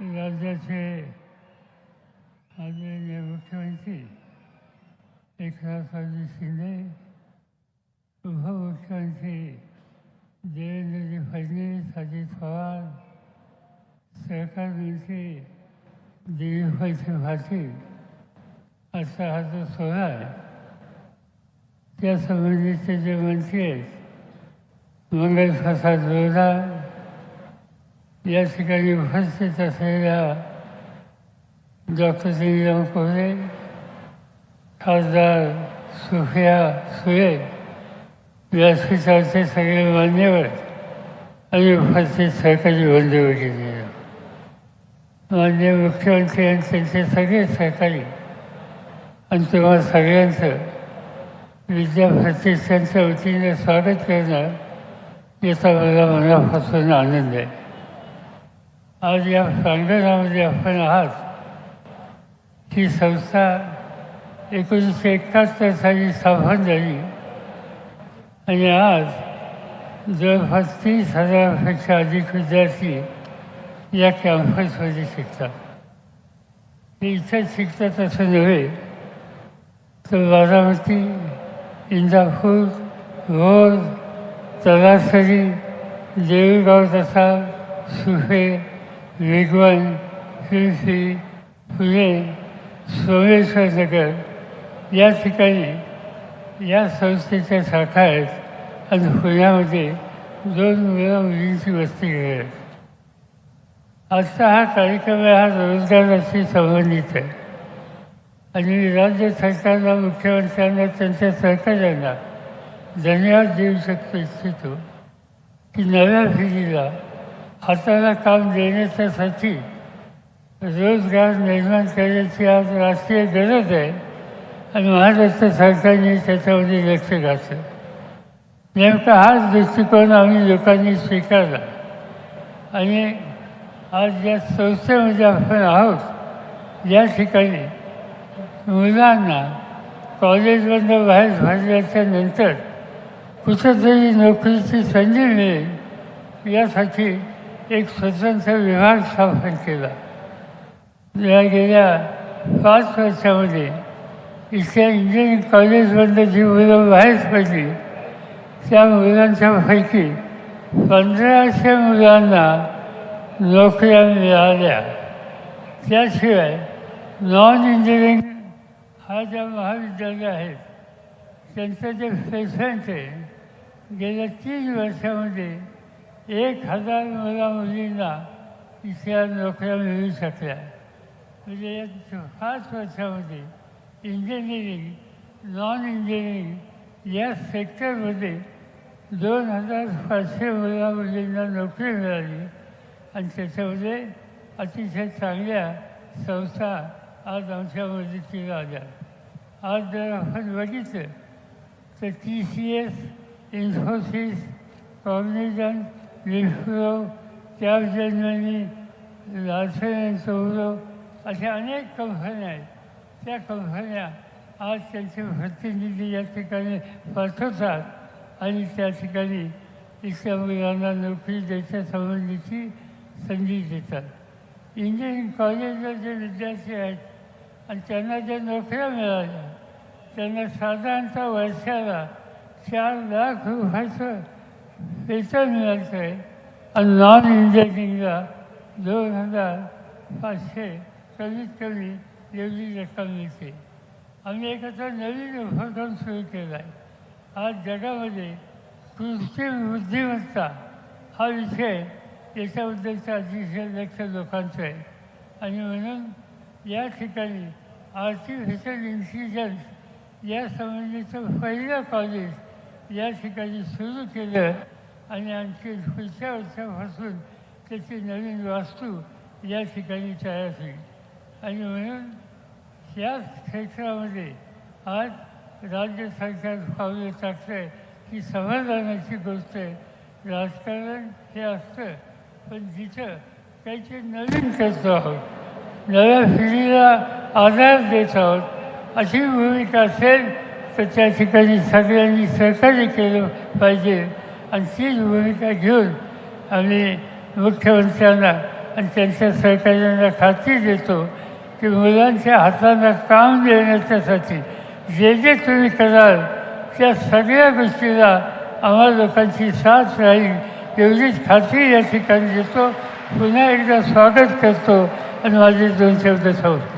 राज्याचे आदरणीय मुख्यमंत्री एकनाथरावजी शिंदे उपमुख्यमंत्री देवेंद्रजी फडणवीस अजित पवार सहकार मंत्री दिलीपभाई पाटील असा हा जो सोहळा आहे. त्या संबंधीचे जे मंत्री आहेत मंगल प्रसाद लोढा या ठिकाणी उपस्थित असलेल्या डॉक्टर श्रीराम कोरे खासदार सुफिया सुरे व्यासपीठाचे सगळे मान्यवर आणि उपस्थित सहकारी बंधू वगैरे मान्य मुख्यमंत्री आणि त्यांचे सगळे सहकारी आणि तुम्हा सगळ्यांचं विद्या प्रतिष्ठानच्या वतीने स्वागत करणं याचा मला मनापासून आनंद आहे आज या प्रांगणामध्ये आपण आहात. ही संस्था एकोणीसशे एकाहत्तर साली स्थापन झाली. आणि आज जवळपास तीस हजारापेक्षा अधिक विद्यार्थी या कॅम्पसमध्ये शिकतात. ते इथं शिकतात असं नव्हे तर बारामती इंदापूर भोर तलासरी देऊळगाव तसा सुफे वेगवान श्री फुले सोमेश्वर नगर या ठिकाणी या संस्थेच्या शाखा आहेत आणि पुण्यामध्ये दोन मुलं मुलींची वस्ती आहे आजचा हा कार्यक्रम आहे हा रोजगाराशी संबंधित आहे. आणि राज्य सरकारला मुख्यमंत्र्यांना त्यांच्या सहकार्यांना धन्यवाद देऊ शकतो इच्छितो की नव्या पिढीला हाताला काम देण्याच्यासाठी रोजगार निर्माण करण्याची आज राष्ट्रीय गरज आहे आणि महाराष्ट्र सरकारने त्याच्यामध्ये लक्ष घातलं. नेमका हाच दृष्टिकोन आम्ही लोकांनी स्वीकारला. आणि आज ज्या संस्थेमध्ये आपण आहोत या ठिकाणी मुलांना कॉलेजमधनं बाहेर भरल्याच्या नंतर कुठंतरी नोकरीची संधी मिळेल यासाठी एक स्वतंत्र विभाग स्थापन केला. या गेल्या पाच वर्षामध्ये इथल्या इंजिनिअरिंग कॉलेजमधनं जी मुलं बाहेर पडली त्या मुलांच्यापैकी पंधराशे मुलांना नोकऱ्या मिळाल्या. त्याशिवाय नॉन इंजिनिअरिंग हा ज्या महाविद्यालय आहेत त्यांचं जे प्लेसमेंट आहे गेल्या तीन वर्षामध्ये एक हजार मुला मुलींना इथल्या नोकऱ्या मिळू शकल्या. म्हणजे या पाच वर्षामध्ये इंजिनिअरिंग नॉन इंजिनिअरिंग या सेक्टरमध्ये दोन हजार पाचशे मुला मुलींना नोकरी मिळाली. आणि त्याच्यामध्ये अतिशय चांगल्या संस्था आज आमच्या मदतीला आल्या. आज जर आपण बघितलं तर T C S Infosys Cognizant Wipro Capgemini Larsen and Toubro अशा अनेक कंपन्या आहेत. त्या कंपन्या आज त्यांचे प्रतिनिधी या ठिकाणी पाठवतात आणि त्या ठिकाणी इथल्या मुलांना नोकरी द्यायच्या संबंधीची संधी देतात. इंजिनिअरिंग कॉलेजला जे विद्यार्थी आहेत आणि त्यांना ज्या नोकऱ्या मिळाल्या त्यांना साधारणतः वर्षाला चार लाख रुपयाचं वेतन मिळालं आहे आणि नॉन इंजिनिअरिंगला दोन हजार पाचशे कमीत कमी एवढी रक्कम मिळते आम्ही एक आता नवीन उपक्रम सुरू केला आहे आज जगामध्ये कृत्रिम बुद्धिमत्ता हा विषय याच्याबद्दलचं अतिशय लक्ष लोकांचं आहे. आणि म्हणून या ठिकाणी आर्टिफिशियल इंटेलिजन्स यासंबंधीचं पहिलं कॉलेज या ठिकाणी सुरू केलं आणि आणखी पुढच्या वर्षापासून त्याची नवीन वास्तू या ठिकाणी तयार झाली आणि म्हणून या क्षेत्रामध्ये आज राज्य सरकार पावलं टाकतं आहे ही समाधानाची गोष्ट आहे. राजकारण हे असतं पण जिथं काहीतरी नवीन करतो आहोत नव्या पिढीला आधार देत आहोत अशी भूमिका असेल तर त्या ठिकाणी सगळ्यांनी सहकार्य केलं पाहिजे. आणि तीच भूमिका घेऊन आम्ही मुख्यमंत्र्यांना आणि त्यांच्या सहकार्यांना खात्री देतो की मुलांच्या हाताला काम देण्याच्यासाठी जे जे तुम्ही कराल त्या सगळ्या गोष्टीला आम्हा लोकांची साथ राहील एवढीच खात्री या ठिकाणी देतो. पुन्हा एकदा स्वागत करतो. आणि माझे दोन शब्द सांगतो